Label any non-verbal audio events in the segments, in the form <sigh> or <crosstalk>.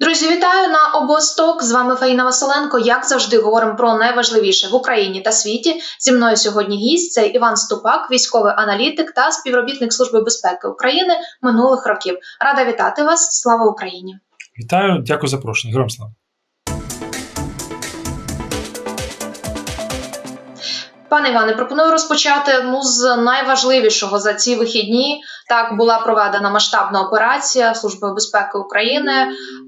Друзі, вітаю на обосток. З вами Фаїна Василенко. Як завжди, говоримо про найважливіше в Україні та світі. Зі мною сьогодні гість це Іван Ступак, військовий аналітик та співробітник Служби безпеки України минулих років. Рада вітати вас. Слава Україні! Вітаю, дякую за запрошення. Героям слава. Пане Іване, пропоную розпочати ну з найважливішого за ці вихідні. Так була проведена масштабна операція Служби безпеки України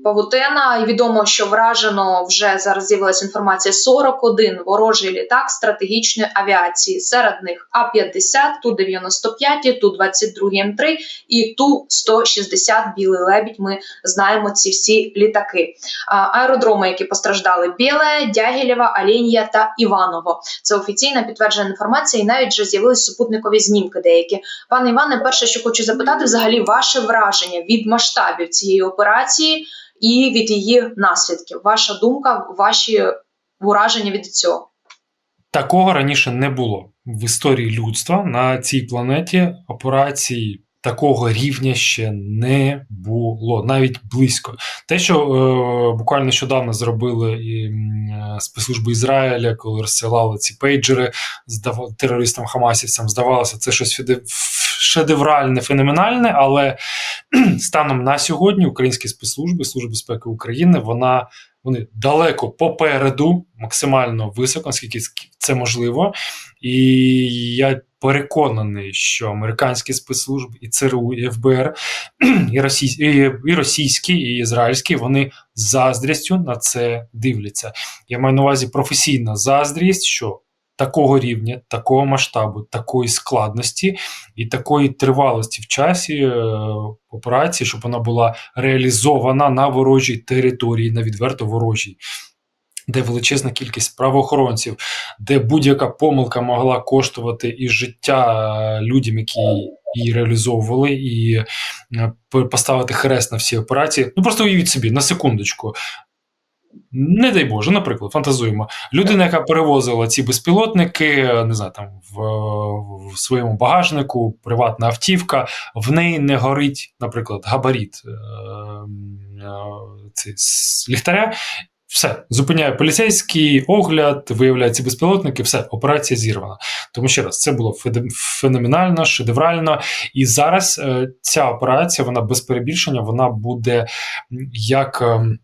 Павутина. І відомо, що вражено вже зараз з'явилася інформація 41 ворожий літак стратегічної авіації. Серед них А 50 ту 95 ту 22 М3 і ту 160 Білий лебідь. Ми знаємо ці всі літаки. Аеродроми, які постраждали: Біле, Дягілєва, Алінія та Іваново. Це офіційна підтверджена інформація, і навіть вже з'явилися супутникові знімки. Деякі пане Іване, перше, що хочу запитати, взагалі ваше враження від масштабів цієї операції і від її наслідків. Ваша думка, ваші враження від цього. Такого раніше не було в історії людства на цій планеті операції. Такого рівня ще не було, навіть близько. Те, що е, буквально нещодавно зробили і е, спецслужби Ізраїля, коли розсилали ці пейджери здав... терористам Хамасівцям, здавалося, це щось. Шедевральне, феноменальне, але <clears throat> станом на сьогодні українські спецслужби, Служба безпеки України, вона вони далеко попереду, максимально високо, наскільки це можливо. І я переконаний, що американські спецслужби, і ЦРУ, і ФБР, <clears throat> і, російські, і, і російські, і ізраїльські, вони заздрістю на це дивляться. Я маю на увазі професійна заздрість, що такого рівня, такого масштабу, такої складності і такої тривалості в часі е, операції, щоб вона була реалізована на ворожій території, на відверто ворожій. Де величезна кількість правоохоронців, де будь-яка помилка могла коштувати і життя е, людям, які її реалізовували, і е, поставити хрест на всі операції. Ну просто уявіть собі на секундочку. Не дай Боже, наприклад, фантазуємо. Людина, яка перевозила ці безпілотники, не знаю, там в, в своєму багажнику, приватна автівка, в неї не горить, наприклад, габарит е, е, ліхтаря. Все, зупиняє поліцейський огляд, виявляє ці безпілотники, все, операція зірвана. Тому ще раз, це було феноменально, шедеврально. І зараз е, ця операція, вона без перебільшення, вона буде як. Е,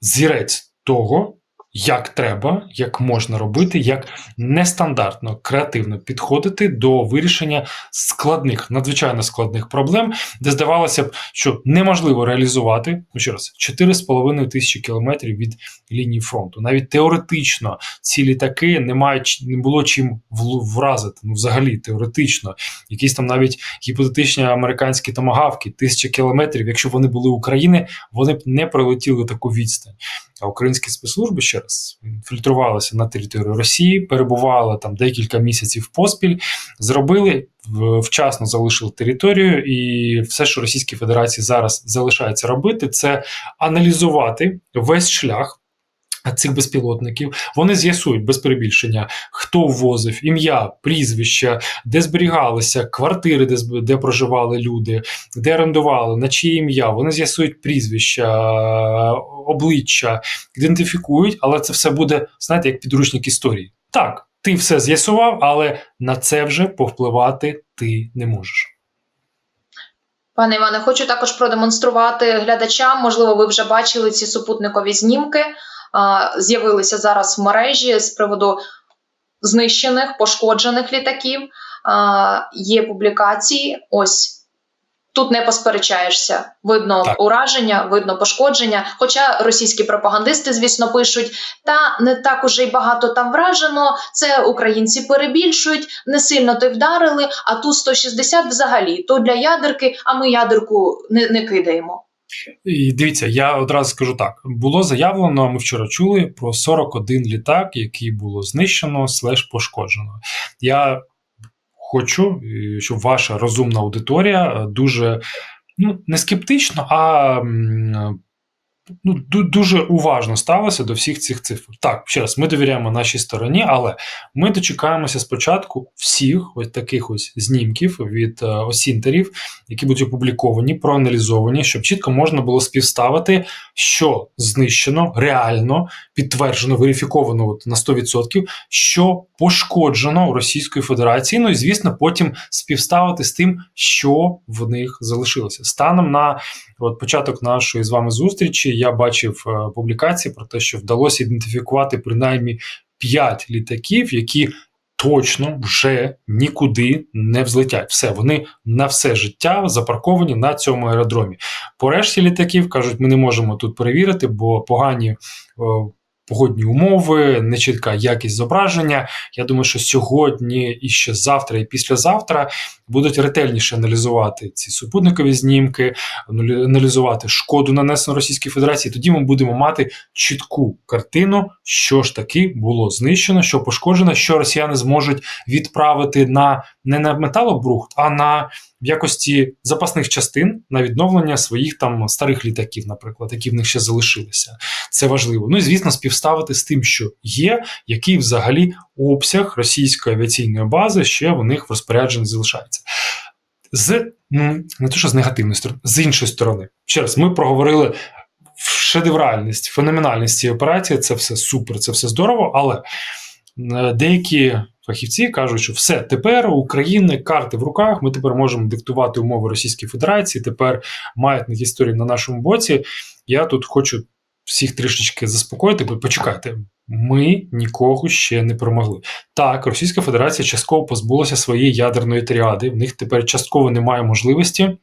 зірець того, як треба, як можна робити, як нестандартно креативно підходити до вирішення складних, надзвичайно складних проблем, де здавалося б, що неможливо реалізувати ну ще раз 4,5 тисячі кілометрів від лінії фронту. Навіть теоретично ці літаки не мають не було чим вразити. Ну, взагалі, теоретично, якісь там навіть гіпотетичні американські томагавки, тисяча кілометрів. Якщо вони були України, вони б не пролетіли таку відстань. А українські спецслужби ще раз фільтрувалися на територію Росії, перебували там декілька місяців поспіль, зробили вчасно залишили територію, і все, що Російській Федерації зараз залишається робити, це аналізувати весь шлях. Цих безпілотників вони з'ясують без перебільшення, хто ввозив ім'я, прізвища, де зберігалися квартири, де де проживали люди, де орендували, на чиє ім'я. Вони з'ясують прізвища, обличчя, ідентифікують, але це все буде, знаєте, як підручник історії. Так, ти все з'ясував, але на це вже повпливати ти не можеш. Пане Іване, хочу також продемонструвати глядачам. Можливо, ви вже бачили ці супутникові знімки з'явилися зараз в мережі з приводу знищених, пошкоджених літаків. Є публікації. Ось тут не посперечаєшся. Видно так. ураження, видно пошкодження. Хоча російські пропагандисти, звісно, пишуть, та не так уже й багато там вражено. Це українці перебільшують, не сильно й вдарили. А ту 160 взагалі то для ядерки, а ми ядерку не, не кидаємо. І Дивіться, я одразу скажу так: було заявлено, ми вчора чули про 41 літак, який було знищено слеш пошкоджено. Я хочу, щоб ваша розумна аудиторія дуже ну, не скептично, а ну, дуже уважно ставилися до всіх цих цифр. Так, ще раз, ми довіряємо нашій стороні, але ми дочекаємося спочатку всіх ось таких ось знімків від е, осінтерів, які будуть опубліковані, проаналізовані, щоб чітко можна було співставити, що знищено, реально підтверджено, верифіковано от на 100%, що пошкоджено Російської Федерації. Ну і звісно, потім співставити з тим, що в них залишилося. Станом на от початок нашої з вами зустрічі я бачив е, публікації про те, що вдалося ідентифікувати принаймні 5 літаків, які точно вже нікуди не взлетять. Все, вони на все життя запарковані на цьому аеродромі. По решті літаків кажуть, ми не можемо тут перевірити, бо погані. Погодні умови, нечітка якість зображення. Я думаю, що сьогодні і ще завтра, і післязавтра будуть ретельніше аналізувати ці супутникові знімки, аналі- аналізувати шкоду нанесену Російській Федерації. Тоді ми будемо мати чітку картину, що ж таки було знищено, що пошкоджено, що росіяни зможуть відправити на не на металобрухт, а на в якості запасних частин на відновлення своїх там старих літаків, наприклад, які в них ще залишилися. Це важливо. Ну і звісно, співставити з тим, що є, який взагалі обсяг російської авіаційної бази ще в них в розпорядженні залишається. З м, не то, що з негативної сторони, з іншої сторони, ще раз, ми проговорили шедевральність, феноменальність цієї операції. Це все супер, це все здорово, але деякі фахівці кажуть, що все тепер у України карти в руках. Ми тепер можемо диктувати умови Російської Федерації. Тепер маятник історії на нашому боці. Я тут хочу всіх трішечки заспокоїти, бо почекайте. Ми нікого ще не перемогли. Так, Російська Федерація частково позбулася своєї ядерної тріади. В них тепер частково немає можливості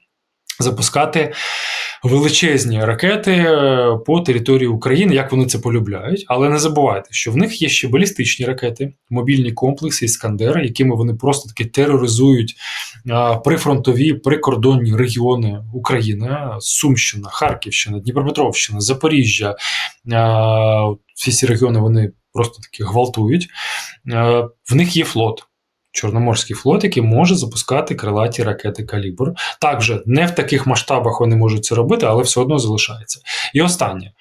запускати величезні ракети е, по території України, як вони це полюбляють. Але не забувайте, що в них є ще балістичні ракети, мобільні комплекси Іскандер, якими вони просто таки тероризують прифронтові прикордонні регіони України: Сумщина, Харківщина, Дніпропетровщина, Запоріжжя. Всі ці регіони вони просто таки гвалтують. В них є флот. Чорноморський флот, який може запускати крилаті ракети калібр. Також не в таких масштабах вони можуть це робити, але все одно залишається. І останнє.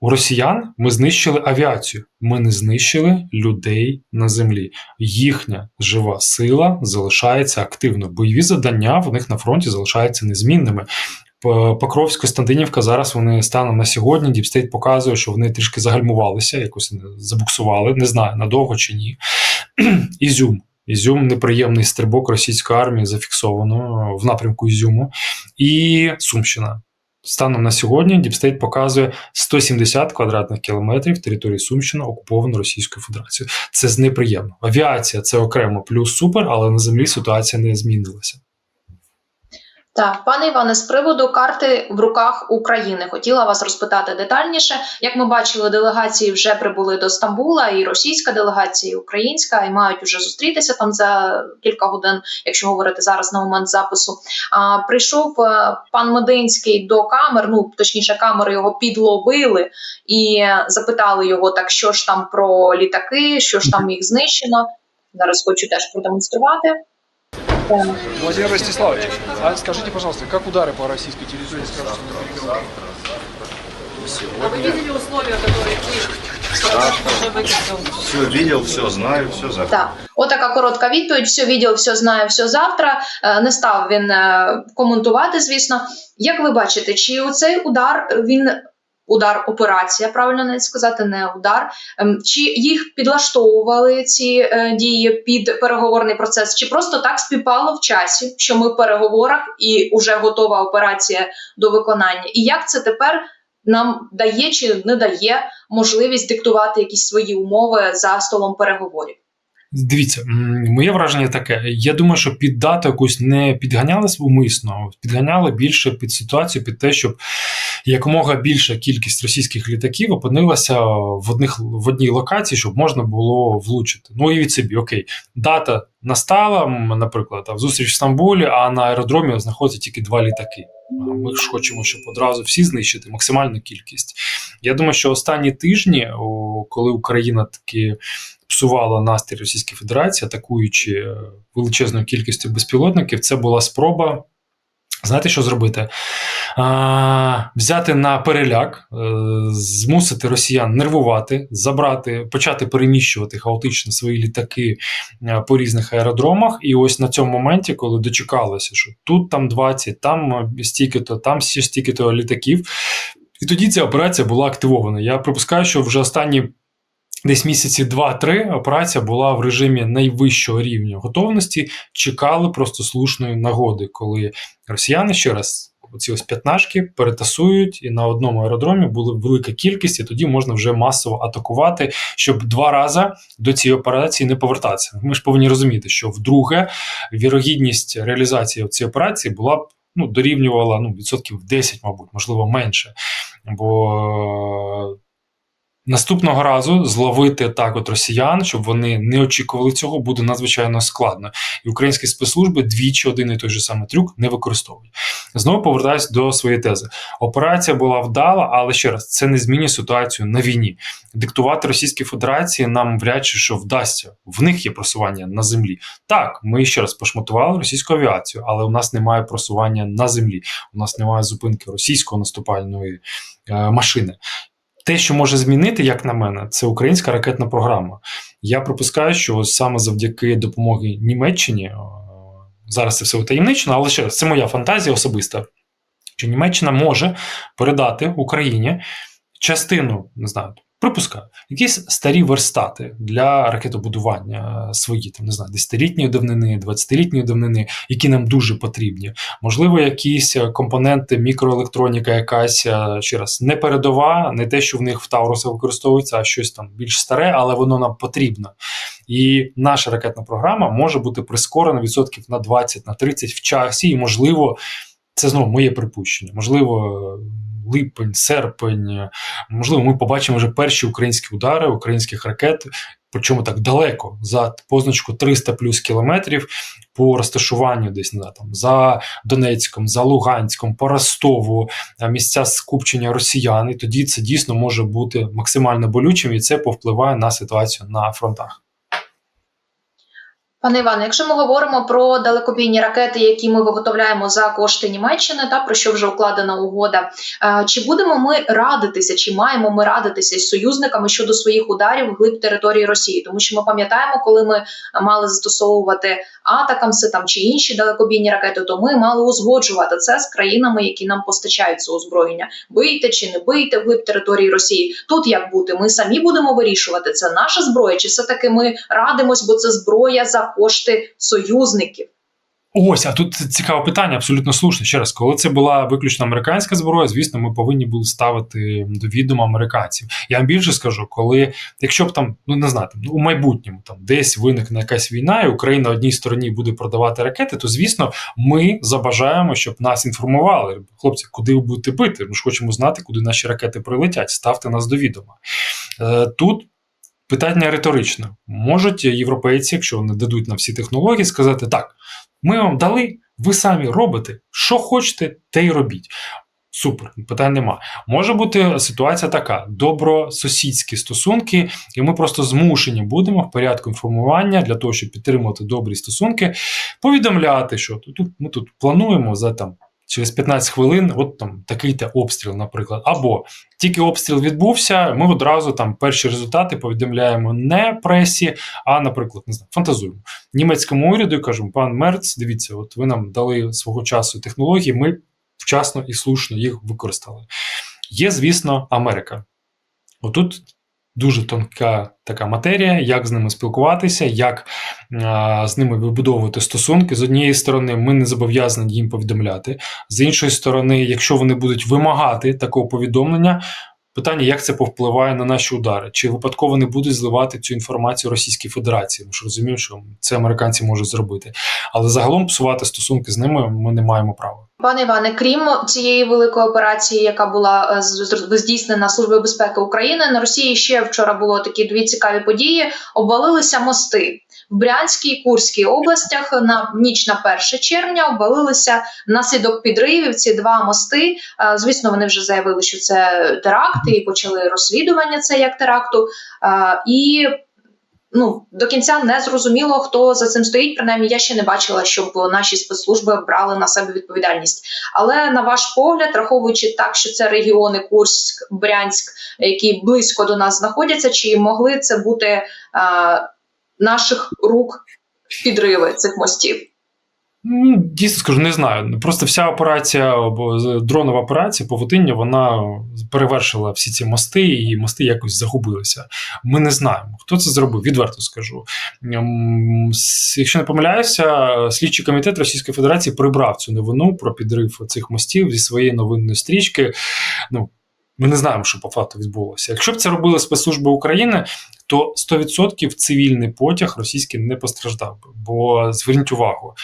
У росіян ми знищили авіацію, ми не знищили людей на землі. Їхня жива сила залишається активно. Бойові завдання в них на фронті залишаються незмінними. П- Покровськ, Костянтинівка зараз вони станом на сьогодні. Діпстейт показує, що вони трішки загальмувалися, якось забуксували. Не знаю надовго чи ні. <clears throat> Ізюм. Ізюм неприємний стрибок російської армії зафіксовано в напрямку Ізюму. І Сумщина. Станом на сьогодні Діпстейт показує 170 квадратних кілометрів території Сумщини окуповано Російською Федерацією. Це неприємно. Авіація це окремо плюс супер, але на землі ситуація не змінилася. Так, пане Іване, з приводу карти в руках України хотіла вас розпитати детальніше. Як ми бачили, делегації вже прибули до Стамбула, і російська делегація, і українська, і мають уже зустрітися там за кілька годин, якщо говорити зараз на момент запису. А, прийшов е, пан Мединський до камер, ну точніше, камери його підловили і запитали його, так що ж там про літаки, що ж там їх знищено. Зараз хочу теж продемонструвати. Е, Владимир Ростиславович, а скажите, пожалуйста, как удары по российской территории скажутся на переговорах? А вы видели условия, которые Киев уже выкатил? Все видел, все знаю, все завтра. Так, отака коротка відповідь. Все відео, все знаю, все завтра. Е, Не став він е, коментувати, звісно. Як ви бачите, чи у цей удар він удар операція, правильно навіть сказати, не удар. ем, Чи їх підлаштовували ці е, дії під переговорний процес, чи просто так співпало в часі, що ми в переговорах і вже готова операція до виконання? І як це тепер нам дає чи не дає можливість диктувати якісь свої умови за столом переговорів? Дивіться, моє враження таке. Я думаю, що під дату якусь не підганяли умисно, підганяли більше під ситуацію, під те, щоб якомога більша кількість російських літаків опинилася в одних в одній локації, щоб можна було влучити. Ну уявіть собі, окей, дата настала, наприклад, а в зустріч в Стамбулі, а на аеродромі знаходяться тільки два літаки. Ми ж хочемо, щоб одразу всі знищити максимальну кількість. Я думаю, що останні тижні, коли Україна таки псувала настрій Російської Федерації, атакуючи е, величезною кількістю безпілотників, це була спроба. Знаєте, що зробити? а, взяти на переляк, е, змусити росіян нервувати, забрати, почати переміщувати хаотично свої літаки е, по різних аеродромах. І ось на цьому моменті, коли дочекалося, що тут там 20, там стільки-то, там стільки-то літаків. І тоді ця операція була активована. Я припускаю, що вже останні десь місяці 2-3 операція була в режимі найвищого рівня готовності. Чекали просто слушної нагоди, коли росіяни ще раз. Оці ось п'ятнашки перетасують, і на одному аеродромі була велика кількість, і тоді можна вже масово атакувати, щоб два рази до цієї операції не повертатися. Ми ж повинні розуміти, що вдруге вірогідність реалізації цієї операції була б ну, дорівнювала ну, відсотків 10, мабуть, можливо, менше. Бо наступного разу зловити так от росіян, щоб вони не очікували цього, буде надзвичайно складно. І українські спецслужби двічі один і той же самий трюк не використовують. Знову повертаюся до своєї тези. Операція була вдала, але ще раз, це не змінює ситуацію на війні. Диктувати Російській Федерації нам вряд чи що вдасться. В них є просування на землі. Так, ми ще раз пошматували російську авіацію, але у нас немає просування на землі. У нас немає зупинки російської наступальної е, машини. Те, що може змінити, як на мене, це українська ракетна програма. Я припускаю, що саме завдяки допомоги Німеччині е, зараз це все утаємничено, але ще раз, це моя фантазія особиста. Що Німеччина може передати Україні частину, не знаю, припускаю, якісь старі верстати для ракетобудування е, свої, там не знаю, 10-літньої давнини, 20-літньої давнини, які нам дуже потрібні. Можливо, якісь е, компоненти, мікроелектроніка, якась е, ще раз не передова, не те, що в них в Таурусах використовується, а щось там більш старе, але воно нам потрібно. І наша ракетна програма може бути прискорена відсотків на 20, на 30 в часі, і можливо. Це знову моє припущення. Можливо, липень, серпень. Можливо, ми побачимо вже перші українські удари українських ракет, причому так далеко, за позначку 300 плюс кілометрів по розташуванню десь не там, за Донецьком, за Луганськом, по Ростову, місця скупчення росіян. І тоді це дійсно може бути максимально болючим, і це повпливає на ситуацію на фронтах. Пане Іване, якщо ми говоримо про далекобійні ракети, які ми виготовляємо за кошти Німеччини, та про що вже укладена угода, е, чи будемо ми радитися, чи маємо ми радитися з союзниками щодо своїх ударів глиб території Росії? Тому що ми пам'ятаємо, коли ми мали застосовувати атакамси там чи інші далекобійні ракети, то ми мали узгоджувати це з країнами, які нам постачають це озброєння. Бийте чи не бийте вглиб території Росії. Тут як бути? Ми самі будемо вирішувати, це наша зброя, чи все таки ми радимось, бо це зброя за кошти союзників. Ось, а тут цікаве питання, абсолютно слушне. Ще раз, коли це була виключно американська зброя, звісно, ми повинні були ставити до відома американців. Я вам більше скажу, коли, якщо б там, ну не знаю, там, у майбутньому там десь виникне якась війна, і Україна одній стороні буде продавати ракети, то звісно, ми забажаємо, щоб нас інформували. Хлопці, куди ви будете бити? Ми ж хочемо знати, куди наші ракети прилетять. Ставте нас до відома. Е, Тут. Питання риторичне. Можуть європейці, якщо вони дадуть на всі технології, сказати так: ми вам дали, ви самі робите, що хочете, те й робіть. Супер, питань нема. Може бути ситуація така: добросусідські стосунки, і ми просто змушені будемо в порядку інформування для того, щоб підтримувати добрі стосунки, повідомляти, що тут ми тут плануємо за там. Через 15 хвилин, от там такий-то обстріл, наприклад. Або тільки обстріл відбувся, ми одразу там перші результати повідомляємо не пресі, а, наприклад, не знаю, фантазуємо німецькому уряду і кажемо, пан Мерц, дивіться, от ви нам дали свого часу технології, ми вчасно і слушно їх використали. Є, звісно, Америка. Отут дуже тонка така матерія, як з ними спілкуватися, як а, з ними вибудовувати стосунки. З однієї сторони, ми не зобов'язані їм повідомляти. З іншої сторони, якщо вони будуть вимагати такого повідомлення, Питання, як це повпливає на наші удари? Чи випадково не будуть зливати цю інформацію Російській Федерації? Ми ж розуміємо, що це американці можуть зробити. Але загалом псувати стосунки з ними ми не маємо права. Пане Іване, крім цієї великої операції, яка була е, здійснена Службою безпеки України, на Росії ще вчора було такі дві цікаві події. Обвалилися мости в Брянській і Курській областях. На ніч на 1 червня обвалилися внаслідок підривів ці два мости. Е, Звісно, вони вже заявили, що це теракт, і почали розслідування це як теракту. Е, І ну до кінця не зрозуміло, хто за цим стоїть. Принаймні, я ще не бачила, щоб наші спецслужби брали на себе відповідальність. Але на ваш погляд, раховуючи так, що це регіони Курськ, Брянськ, які близько до нас знаходяться, чи могли це бути е, наших рук підриви цих мостів? Ну, Дійсно скажу, не знаю. Просто вся операція, дронова операція Павутиння, вона перевершила всі ці мости, і мости якось загубилися. Ми не знаємо, хто це зробив, відверто скажу. Ем, Якщо не помиляюся, слідчий комітет Російської Федерації прибрав цю новину про підрив цих мостів зі своєї новинної стрічки. Ну, ми не знаємо, що по факту відбулося. Якщо б це робили спецслужби України, то 100% цивільний потяг російський не постраждав би. Бо зверніть увагу,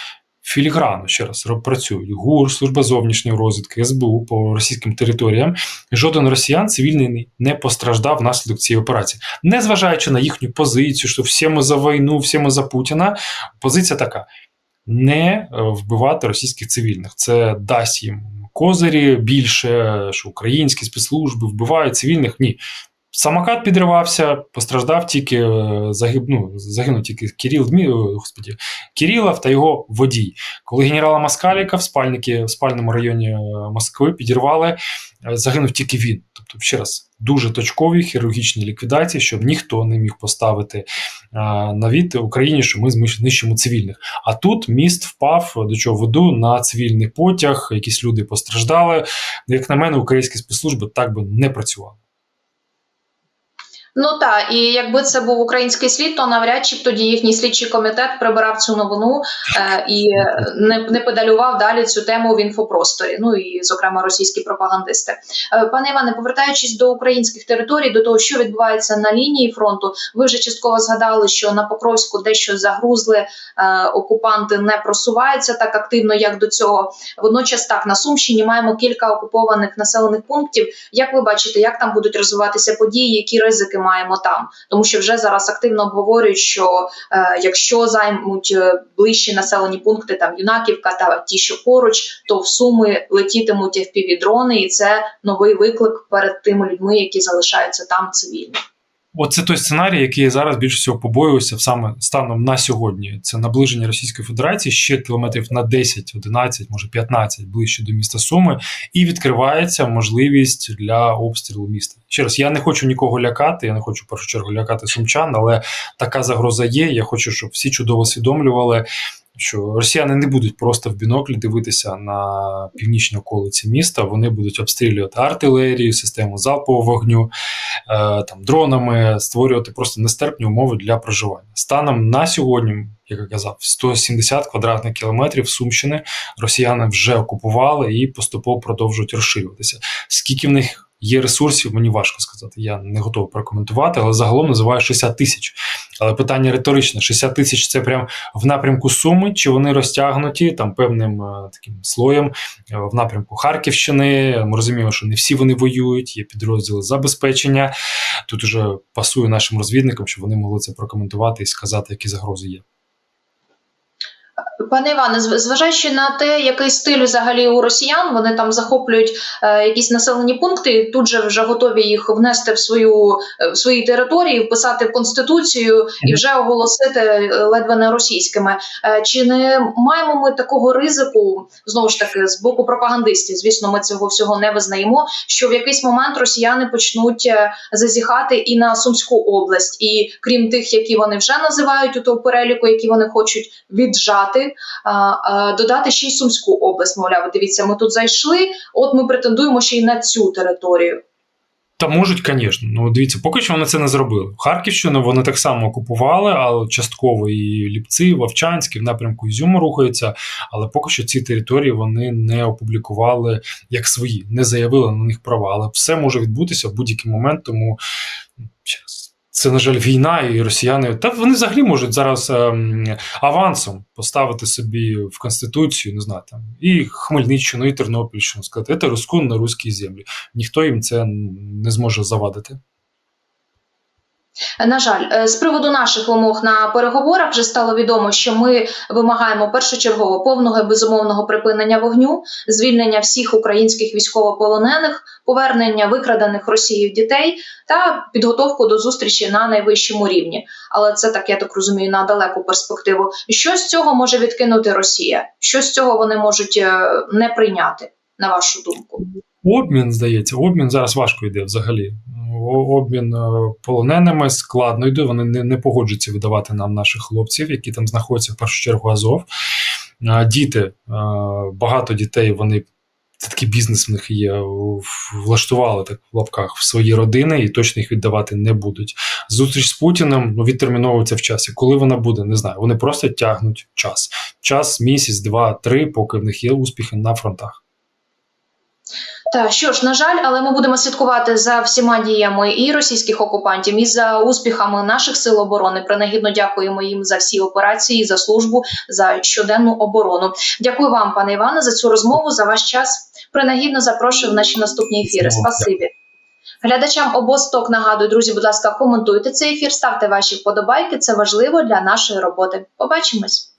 філігранно ще раз працюють ГУР, служба зовнішньої розвідки, СБУ по російським територіям. Жоден росіян цивільний не постраждав внаслідок цієї операції, незважаючи на їхню позицію, що всі ми за війну, всі ми за Путіна. Позиція така: не е, вбивати російських цивільних. Це дасть їм козирі більше, що українські спецслужби вбивають цивільних. Ні. Самокат підривався, постраждав тільки е, загиб, ну, загинув тільки Кіріл господі, Кірілов та його водій. Коли генерала Маскаліка в спальники в спальному районі е, Москви підірвали, загинув тільки він. Тобто, ще раз, дуже точкові хірургічні ліквідації, щоб ніхто не міг поставити а, на від Україні, що ми знищимо цивільних. А тут міст впав до чого веду на цивільний потяг, якісь люди постраждали. Як на мене, українські спецслужби так би не працювали. Ну так, і якби це був український слід, то навряд чи б тоді їхній слідчий комітет прибирав цю новину е, і не, не педалював далі цю тему в інфопросторі. Ну і зокрема російські пропагандисти. Е, пане Іване, повертаючись до українських територій, до того, що відбувається на лінії фронту, ви вже частково згадали, що на Покровську дещо загрузли е, окупанти не просуваються так активно, як до цього. Водночас, так на Сумщині маємо кілька окупованих населених пунктів. Як ви бачите, як там будуть розвиватися події, які ризики маємо там? Тому що вже зараз активно обговорюють, що е, якщо займуть е, ближчі населені пункти, там Юнаківка та ті, що поруч, то в суми летітимуть fpv дрони, і це новий виклик перед тими людьми, які залишаються там цивільні. Оце той сценарій, який я зараз більше всього побоююся саме станом на сьогодні. Це наближення Російської Федерації ще кілометрів на 10, 11, може 15 ближче до міста Суми, і відкривається можливість для обстрілу міста. Ще раз, я не хочу нікого лякати, я не хочу в першу чергу лякати сумчан, але така загроза є. Я хочу, щоб всі чудово усвідомлювали. Що росіяни не будуть просто в біноклі дивитися на північні околиці міста, вони будуть обстрілювати артилерію, систему залпового вогню, е, там дронами, створювати просто нестерпні умови для проживання. Станом на сьогодні, як я казав, 170 квадратних кілометрів Сумщини росіяни вже окупували і поступово продовжують розширюватися. Скільки в них є ресурсів, мені важко сказати. Я не готовий прокоментувати, але загалом називаю 60 тисяч. Але питання риторичне: 60 тисяч це прям в напрямку Суми, чи вони розтягнуті там певним е, таким слоєм е, в напрямку Харківщини. Ми розуміємо, що не всі вони воюють, є підрозділи забезпечення. Тут уже пасує нашим розвідникам, щоб вони могли це прокоментувати і сказати, які загрози є. Пане Іване, зважаючи на те, який стиль взагалі у росіян, вони там захоплюють е, якісь населені пункти, тут же вже готові їх внести в свою е, в свої території, вписати в конституцію і вже оголосити е, ледве не російськими. Е, чи не маємо ми такого ризику знову ж таки з боку пропагандистів? Звісно, ми цього всього не визнаємо. Що в якийсь момент росіяни почнуть зазіхати і на Сумську область, і крім тих, які вони вже називають у того переліку, які вони хочуть віджати, додати ще й Сумську область. Мовляв, дивіться, ми тут зайшли. От ми претендуємо ще й на цю територію. Та можуть, звісно. Ну дивіться, поки що вони це не зробили. Харківщину вони так само окупували, але частково і Ліпці, і Вовчанський в напрямку Ізюму рухаються. Але поки що ці території вони не опублікували як свої, не заявили на них права. Але все може відбутися в будь-який момент. Тому ну, ще раз, це, на жаль, війна, і росіяни та вони взагалі можуть зараз ем, авансом поставити собі в конституцію, не знаю, там і Хмельниччину, і Тернопільщину сказати, це Рускун на руській землі ніхто їм це не зможе завадити. На жаль, е, з приводу наших вимог на переговорах вже стало відомо, що ми вимагаємо першочергово повного і безумовного припинення вогню, звільнення всіх українських військовополонених, повернення викрадених Росією дітей та підготовку до зустрічі на найвищому рівні. Але це так я так розумію на далеку перспективу. Що з цього може відкинути Росія? Що з цього вони можуть е, не прийняти, на вашу думку? Обмін, здається, обмін зараз важко йде взагалі. Обмін е, полоненими складно йде. Вони не, не погоджуються видавати нам наших хлопців, які там знаходяться в першу чергу Азов. Діти, е, багато дітей, вони це такий бізнес в них є. Влаштували так в лапках в свої родини і точно їх віддавати не будуть. Зустріч з Путіним ну, відтерміновується в часі. Коли вона буде, не знаю. Вони просто тягнуть час. Час, місяць, два, три, поки в них є успіхи на фронтах. Та що ж, на жаль, але ми будемо слідкувати за всіма діями і російських окупантів, і за успіхами наших сил оборони. Принагідно дякуємо їм за всі операції, за службу, за щоденну оборону. Дякую вам, пане Іване, за цю розмову, за ваш час. Принагідно запрошую в наші наступні ефіри. Спасибі. Глядачам обосток нагадую, друзі, будь ласка, коментуйте цей ефір, ставте ваші вподобайки. Це важливо для нашої роботи. Побачимось.